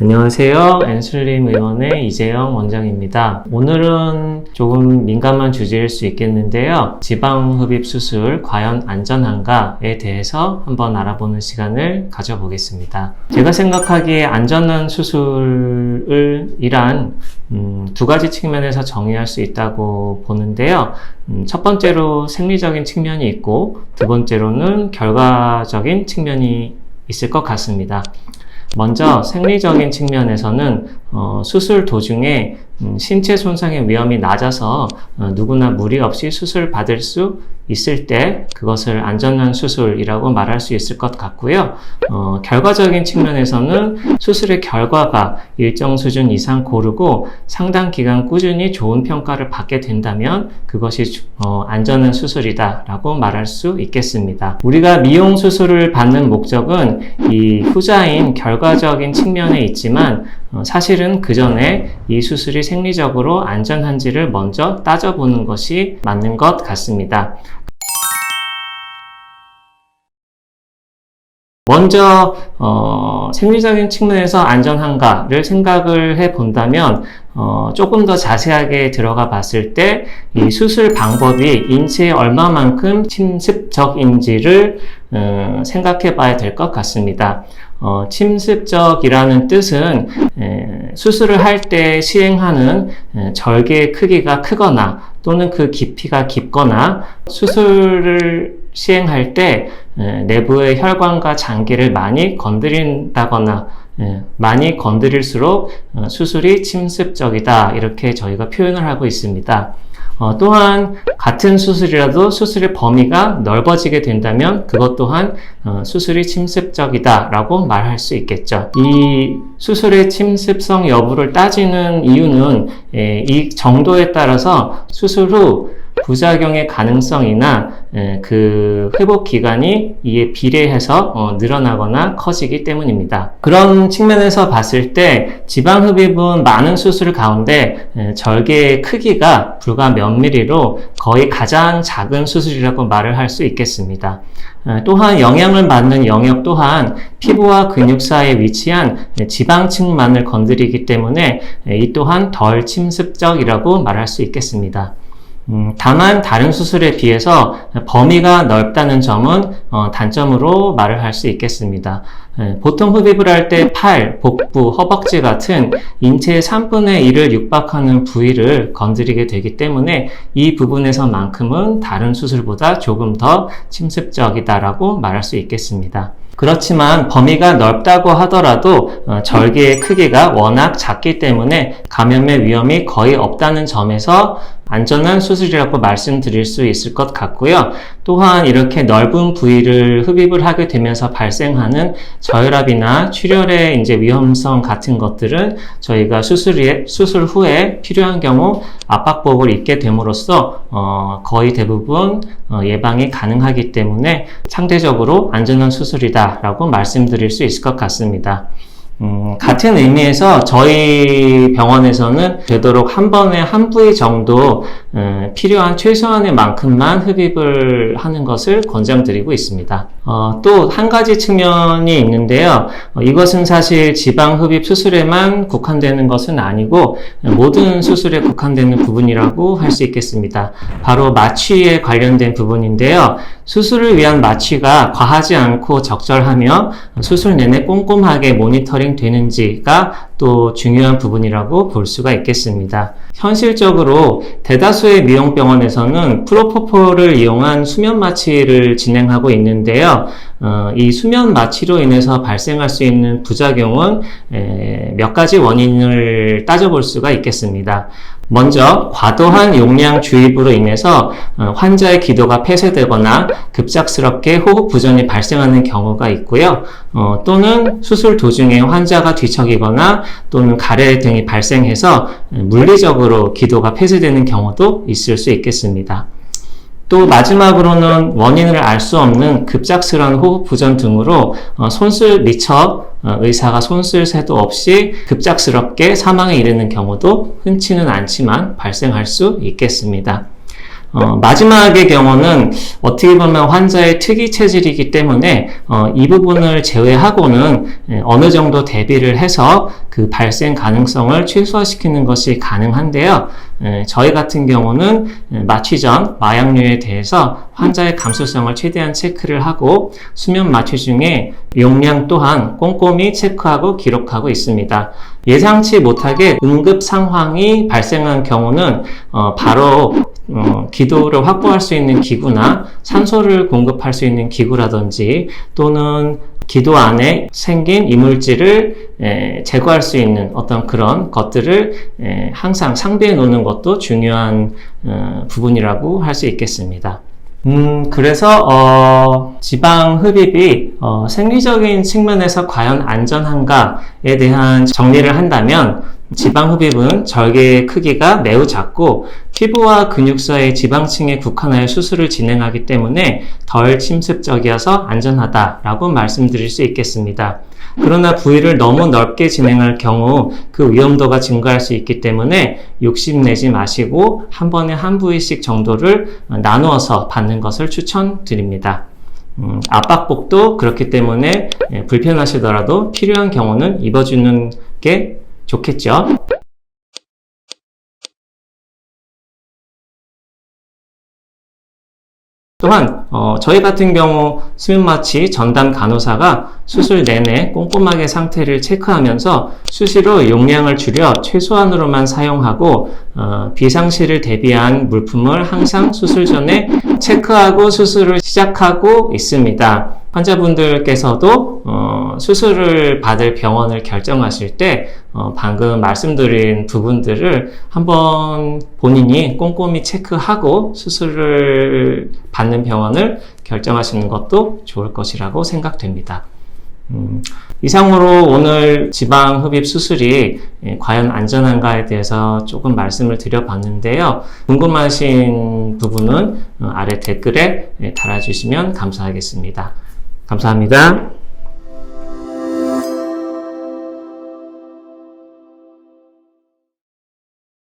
안녕하세요. 엔슬림 의원의 이재영 원장입니다. 오늘은 조금 민감한 주제일 수 있겠는데요. 지방 흡입 수술 과연 안전한가에 대해서 한번 알아보는 시간을 가져보겠습니다. 제가 생각하기에 안전한 수술을 이란 음, 두 가지 측면에서 정의할 수 있다고 보는데요. 음, 첫 번째로 생리적인 측면이 있고 두 번째로는 결과적인 측면이 있을 것 같습니다. 먼저 생리적인 측면에서는 어, 수술 도중에 음, 신체 손상의 위험이 낮아서 어, 누구나 무리 없이 수술 받을 수 있을 때 그것을 안전한 수술이라고 말할 수 있을 것 같고요. 어, 결과적인 측면에서는 수술의 결과가 일정 수준 이상 고르고 상당 기간 꾸준히 좋은 평가를 받게 된다면 그것이 주- 어, 안전한 수술이다라고 말할 수 있겠습니다. 우리가 미용 수술을 받는 목적은 이 후자인 결과적인 측면에 있지만 어, 사실 은 그 전에 이 수술이 생리적으로 안전한지를 먼저 따져보는 것이 맞는 것 같습니다. 먼저 어, 생리적인 측면에서 안전한가를 생각을 해 본다면 어, 조금 더 자세하게 들어가 봤을 때 이 수술 방법이 인체에 얼마만큼 침습적인지를 음, 생각해 봐야 될 것 같습니다. 어, 침습적이라는 뜻은 에, 수술을 할 때 시행하는 에, 절개의 크기가 크거나 또는 그 깊이가 깊거나 수술을 시행할 때 에, 내부의 혈관과 장기를 많이 건드린다거나 에, 많이 건드릴수록 어, 수술이 침습적이다 이렇게 저희가 표현을 하고 있습니다. 어, 또한 같은 수술이라도 수술의 범위가 넓어지게 된다면 그것 또한 어, 수술이 침습적이다라고 말할 수 있겠죠. 이 수술의 침습성 여부를 따지는 이유는 에, 이 정도에 따라서 수술 후 부작용의 가능성이나 에, 그 회복 기간이 이에 비례해서 어, 늘어나거나 커지기 때문입니다. 그런 측면에서 봤을 때 지방 흡입은 많은 수술 가운데 에, 절개의 크기가 불과 몇 미리로 거의 가장 작은 수술이라고 말을 할 수 있겠습니다. 에, 또한 영향을 받는 영역 또한 피부와 근육 사이에 위치한 에, 지방층만을 건드리기 때문에 에, 이 또한 덜 침습적이라고 말할 수 있겠습니다. 음, 다만 다른 수술에 비해서 범위가 넓다는 점은 어, 단점으로 말을 할 수 있겠습니다. 에, 보통 흡입을 할 때 팔, 복부, 허벅지 같은 인체의 3분의 1을 육박하는 부위를 건드리게 되기 때문에 이 부분에서만큼은 다른 수술보다 조금 더 침습적이다라고 말할 수 있겠습니다. 그렇지만 범위가 넓다고 하더라도 어, 절개의 크기가 워낙 작기 때문에 감염의 위험이 거의 없다는 점에서 안전한 수술이라고 말씀드릴 수 있을 것 같고요. 또한 이렇게 넓은 부위를 흡입을 하게 되면서 발생하는 저혈압이나 출혈의 이제 위험성 같은 것들은 저희가 수술, 수술 후에 필요한 경우 압박복을 입게 됨으로써 어, 거의 대부분 어, 예방이 가능하기 때문에 상대적으로 안전한 수술이다라고 말씀드릴 수 있을 것 같습니다. 음, 같은 의미에서 저희 병원에서는 되도록 한 번에 한 부위 정도 음, 필요한 최소한의 만큼만 흡입을 하는 것을 권장드리고 있습니다. 어, 또 한 가지 측면이 있는데요. 어, 이것은 사실 지방 흡입 수술에만 국한되는 것은 아니고 모든 수술에 국한되는 부분이라고 할 수 있겠습니다. 바로 마취에 관련된 부분인데요. 수술을 위한 마취가 과하지 않고 적절하며 수술 내내 꼼꼼하게 모니터링 되는지가 또 중요한 부분이라고 볼 수가 있겠습니다. 현실적으로 대다수의 미용 병원에서는 프로포폴을 이용한 수면 마취를 진행하고 있는데요. 어, 이 수면 마취로 인해서 발생할 수 있는 부작용은 에, 몇 가지 원인을 따져볼 수가 있겠습니다. 먼저 과도한 용량 주입으로 인해서 어, 환자의 기도가 폐쇄되거나 급작스럽게 호흡 부전이 발생하는 경우가 있고요. 어, 또는 수술 도중에 환자가 뒤척이거나 또는 가래 등이 발생해서 물리적으로 기도가 폐쇄되는 경우도 있을 수 있겠습니다. 또 마지막으로는 원인을 알 수 없는 급작스러운 호흡 부전 등으로 어, 손쓸 미처 어, 의사가 손쓸 새도 없이 급작스럽게 사망에 이르는 경우도 흔치는 않지만 발생할 수 있겠습니다. 어, 마지막의 경우는 어떻게 보면 환자의 특이 체질이기 때문에 어, 이 부분을 제외하고는 예, 어느 정도 대비를 해서 그 발생 가능성을 최소화시키는 것이 가능한데요. 예, 저희 같은 경우는 예, 마취 전 마약류에 대해서 환자의 감수성을 최대한 체크를 하고 수면 마취 중에 용량 또한 꼼꼼히 체크하고 기록하고 있습니다. 예상치 못하게 응급 상황이 발생한 경우는 어, 바로 어, 기도를 확보할 수 있는 기구나 산소를 공급할 수 있는 기구라든지 또는 기도 안에 생긴 이물질을 에, 제거할 수 있는 어떤 그런 것들을 에, 항상 상비해 놓는 것도 중요한 어, 부분이라고 할 수 있겠습니다. 음, 그래서, 어, 지방 흡입이, 어, 생리적인 측면에서 과연 안전한가에 대한 정리를 한다면, 지방 흡입은 절개의 크기가 매우 작고, 피부와 근육 사이 지방층에 국한하여 수술을 진행하기 때문에 덜 침습적이어서 안전하다라고 말씀드릴 수 있겠습니다. 그러나 부위를 너무 넓게 진행할 경우 그 위험도가 증가할 수 있기 때문에 욕심내지 마시고 한 번에 한 부위씩 정도를 나누어서 받는 것을 추천드립니다. 음, 압박복도 그렇기 때문에 예, 불편하시더라도 필요한 경우는 입어주는 게 좋겠죠. 또한 어, 저희 같은 경우 수면마취 전담 간호사가 수술 내내 꼼꼼하게 상태를 체크하면서 수시로 용량을 줄여 최소한으로만 사용하고 어, 비상시를 대비한 물품을 항상 수술 전에 체크하고 수술을 시작하고 있습니다. 환자분들께서도 어, 수술을 받을 병원을 결정하실 때 어, 방금 말씀드린 부분들을 한번 본인이 꼼꼼히 체크하고 수술을 받는 병원을 결정하시는 것도 좋을 것이라고 생각됩니다. 음, 이상으로 오늘 지방 흡입 수술이 예, 과연 안전한가에 대해서 조금 말씀을 드려봤는데요. 궁금하신 부분은 어, 아래 댓글에 예, 달아주시면 감사하겠습니다. 감사합니다.